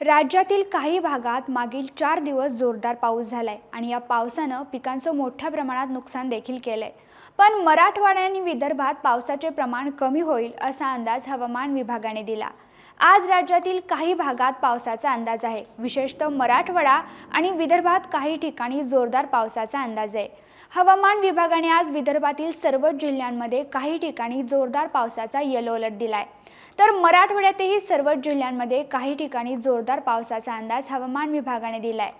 राज्यातील काही भागात मागील चार दिवस जोरदार पाऊस झालाय आणि या पावसानं पिकांचं मोठ्या प्रमाणात नुकसान देखील केलंय. पण मराठवाड्या आणि विदर्भात पावसाचे प्रमाण कमी होईल असा अंदाज हवामान विभागाने दिला. आज राज्यातील काही भागात पावसाचा अंदाज आहे. विशेषतः मराठवाडा आणि विदर्भात काही ठिकाणी जोरदार पावसाचा अंदाज आहे. हवामान विभागाने आज विदर्भातील सर्वच जिल्ह्यांमध्ये काही ठिकाणी जोरदार पावसाचा येलो अलर्ट दिलाय. तर मराठवाड्यातही सर्वच जिल्ह्यांमध्ये काही ठिकाणी जोरदार पावसाचा अंदाज हवामान विभागाने दिलाय.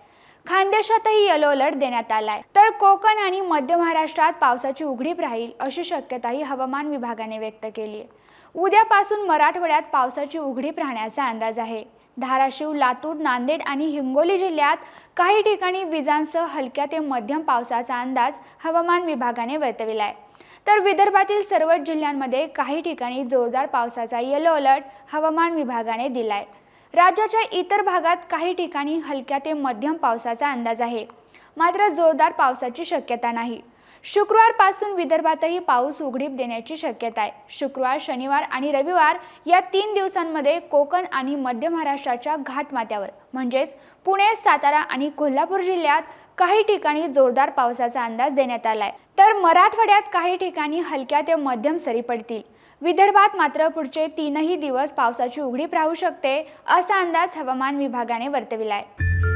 खानदेशातही येलो अलर्ट देण्यात आलाय. तर कोकण आणि मध्य महाराष्ट्रात पावसाची उघडीप राहील अशी शक्यताही हवामान विभागाने व्यक्त केली आहे. उद्यापासून मराठवाड्यात पावसाची उघडीप राहण्याचा अंदाज आहे. धाराशिव लातूर नांदेड आणि हिंगोली जिल्ह्यात काही ठिकाणी विजांसह हलक्या ते मध्यम पावसाचा अंदाज हवामान विभागाने वर्तविला आहे तर विदर्भातील सर्वच जिल्ह्यांमध्ये काही ठिकाणी जोरदार पावसाचा येलो अलर्ट हवामान विभागाने दिलाय. राज्याच्या इतर भागात काही ठिकाणी हलक्या ते मध्यम पावसाचा अंदाज आहे. मात्र जोरदार पावसाची शक्यता नाही. शुक्रवारपासून विदर्भातही पाऊस उघडीप देण्याची शक्यता आहे. शुक्रवार शनिवार आणि रविवार या तीन दिवसांमध्ये कोकण आणि मध्य महाराष्ट्राच्या घाटमाथ्यावर म्हणजेच पुणे सातारा आणि कोल्हापूर जिल्ह्यात काही ठिकाणी जोरदार पावसाचा अंदाज देण्यात आलाय. तर मराठवाड्यात काही ठिकाणी हलक्या ते मध्यम सरी पडतील. विदर्भात मात्र पुढचे तीनही दिवस पावसाची उघडीप राहू शकते असा अंदाज हवामान विभागाने वर्तविला आहे